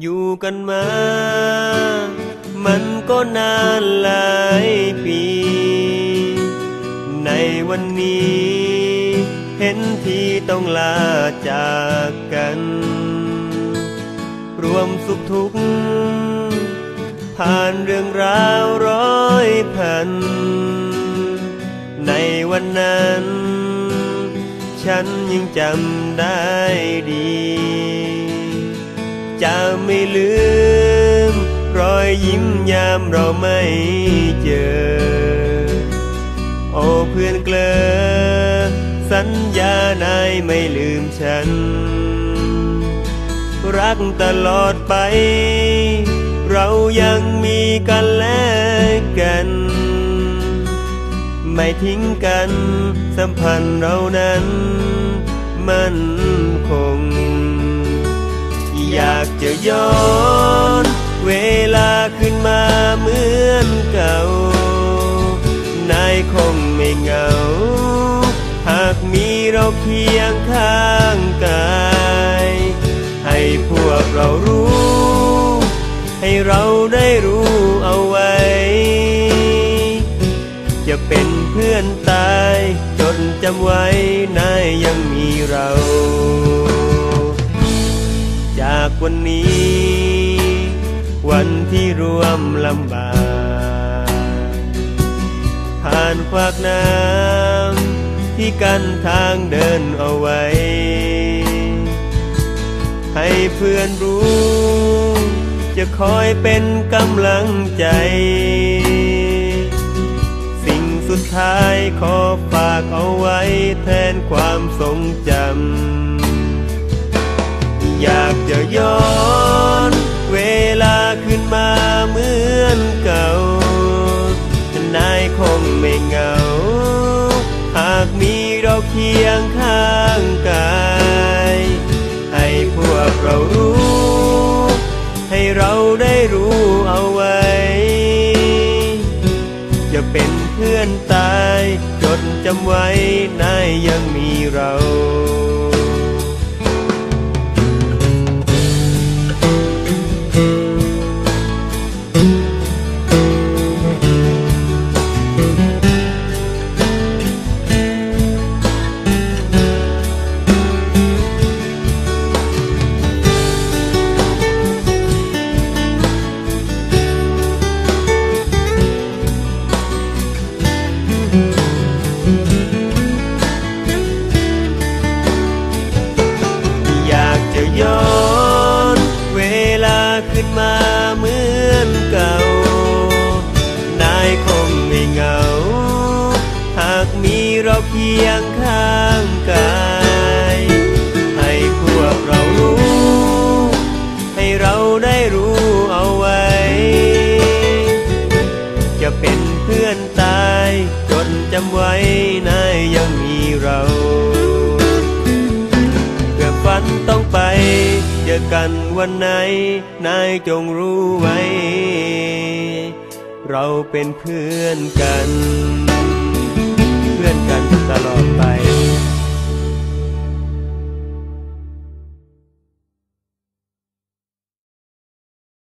อยู่กันมา มันก็นานหลายปี ในวันนี้ เห็นที่ต้องลาจากกัน รวมสุขทุกข์ผ่านเรื่องราวร้อยพัน ในวันนั้น ฉันยังจำได้ดี จะไม่ลืม รอยยิ้มยามเราไม่เจอ โอ้เพื่อนเกลอ สัญญานายไม่ลืมฉัน รักตลอดไป เรายังมีกันและกัน ไม่ทิ้งกันสัมพันธ์เรานั้น มันคง อยากจะย้อน เวลาขึ้นมาเหมือนเก่า นายคงไม่เหงา หากมีเราเคียงข้างกาย ให้พวกเรารู้ ให้เราได้รู้เอาไว้ จะเป็นเพื่อนตายจนจำไว้นายยังมีเรา จากวันนี้ วันที่ร่วมลำบาก ผ่านควากน้ำที่กั้นทางเดินเอาไว้ ให้เพื่อนรู้ จะคอยเป็นกำลังใจ สิ่งสุดท้ายขอฝากเอาไว้แทนความทรงจำ จะย้อนเวลาขึ้นมาเหมือนเก่านายคงไม่เหงา หากมีเราเคียงข้างกาย ให้พวกเรารู้ ให้เราได้รู้เอาไว้ จะเป็นเพื่อนตายจดจำไว้นา ไม่เหงา หากมีเราเคียงข้างกาย ให้พวกเรารู้ ให้เราได้รู้เอาไว้ จะเป็นเพื่อนตายจนจำไว้นายยังมีเราเพื่อฝันต้องไป เจอกันวันไหน นายจงรู้ไว้ เราเป็นเพื่อนกัน เพื่อนกัน